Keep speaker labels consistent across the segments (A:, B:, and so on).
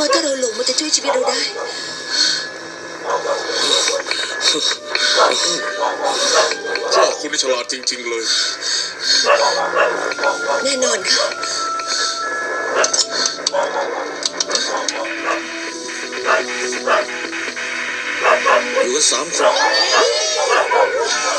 A: ว่าถ้าเราหลงมันจะช่วยชีวิตเราได้
B: พ่อคุณนี่ฉลาดจริง ๆ เลย
A: แน่นอนค่ะ
B: อยู่กันสามคน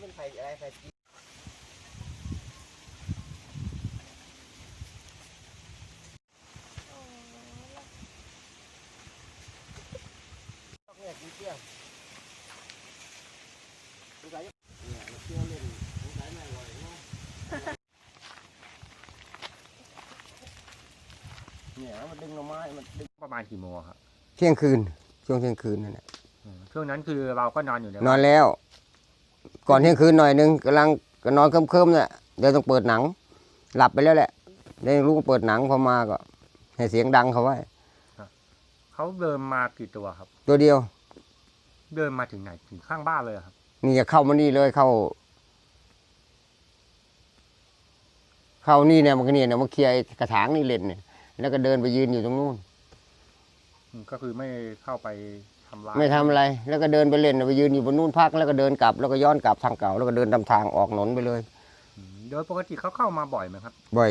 B: เป็
C: นไข่อะไรไข่จีเนี่ยกินเปรี้ยวสงสัยเนี่ยมันเปรี้ยวเล่นสงสัยไม่อร่อยเนาะเนี่ยมันดึงหน่อไม้มันดึง
D: ประมาณกี่โมงครับ
C: เที่ยงคืน ช่วงเที่ยงคืนนั่นแหละ
D: อืมช่วงนั้นคือเราก็นอนอยู่ใน
C: นอนแล้ว ก่อนเที่ยงคืนหน่อยนึงกำลังก็นอนเคลิ้มๆเนี่ยเดี๋ยวต้องเปิดหนัง หลับไปแล้วแหละเดี๋ยวลุกเปิดหนังพอมาก็ ให้เสียงดังเขาไว้
D: เขาเดินมากี่ตัวครับ
C: ตัวเดียว
D: เดินมาถึงไหนถึงข้างบ้านเลยเหรอครับ
C: นี่จะเข้ามานี่เลยเข้า เข้านี่เนี่ยมันก็เนี่ยเนี่ยมาเคลียร์ไอ้กระถางนี่เล่นเนี่ยแล้วก็เดินไปยืนอยู่ตรงนู้น
D: อืมก็คือไม่เข้าไป ทำร้าย
C: ไม่ทำอะไร แล้วก็เดินไปเล่นไปยืนอยู่บนนู้นพักแล้วก็เดินกลับ แล้วก็ย้อนกลับทางเก่า แล้วก็เดินตามทางออกถนนไปเลย
D: อืมโดยปกติเขาเข้ามาบ่อยไหมครับ
C: บ่อย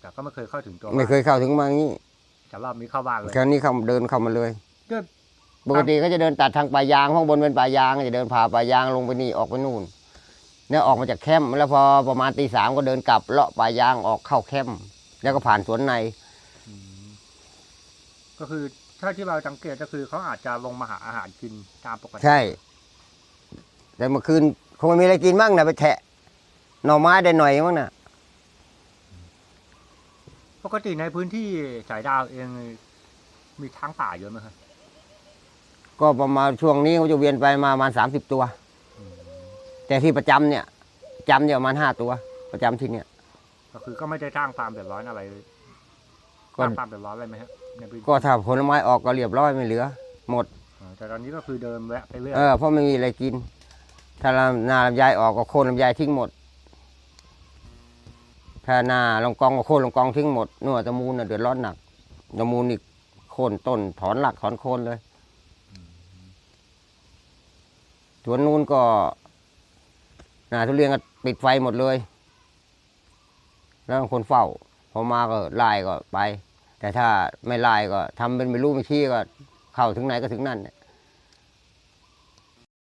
D: แต่ก็ไม่เคยเข้าถึงตัว
C: ไม่เคยเข้าถึงมาอย่างนี้
D: แต่รอบนี้เข้าบ้านเลย
C: คราวนี้เขาเดินเข้ามาเลย
D: ก็
C: ปกติเขาจะเดินตัดทางป่ายางข้างบนเป็นป่ายางจะเดินผ่าป่ายางลงไปนี่ออกไปนู่น เนี่ยออกมาจากแคมป์แล้วพอประมาณตีสามก็เดินกลับเลาะป่ายางออกเข้าแคมป์แล้วก็ผ่านสวนใน
D: อืมก็คือ ถ้าที่เราสังเกตก็คือเขาอาจจะลงมาหาอาหารกินตามปกติ
C: ใช่ แต่เมื่อคืนคงไม่มีอะไรกินบ้างนะไปแทะหน่อไม้ได้หน่อยมั้งนะ
D: ปกติในพื้นที่สายดาวเองมีช้างป่าเยอะไหมครับ
C: ก็ประมาณช่วงนี้เขาจะเวียนไปมาประมาณสามสิบตัว แต่ที่ประจำเนี่ยจำเนี่ยประมาณห้าตัว ประจำที่เนี่ย
D: ก็คือก็ไม่ได้สร้างความเดือดร้อนอะไรเลยส
C: ก็
D: ร้างความเดือดร้อนอะไรไหมครับในพื้นที่
C: ก็ถ้าผลไม้ออกก็เรียบร้อยไม่เหลือ หมด
D: อ๋อแต่ตอนนี้ก็คือเดินแวะไปเรื่อย
C: เออเพราะไม่มีอะไรกิน ถ้าลำนาลำไยออกก็โค่นลำไยทิ้งหมด ถ้านาลงกองก็โค่นลงกองทิ้งหมดนู่นตะมูลน่ะเดือดร้อนหนักตะมูลนี่โค่นต้นถอนหลักถอนโคนเลยสวนนู้นก็นาทุเรียนก็ปิดไฟหมดเลย แล้วคนเฝ้าพ อมาก็ไล่ก็ไป แต่ถ้าไม่ไล่ก็ทำเป็นไม่รู้ไม่ชี้ก็เข้าถึงไหนก็ถึงนั่นเนี่ย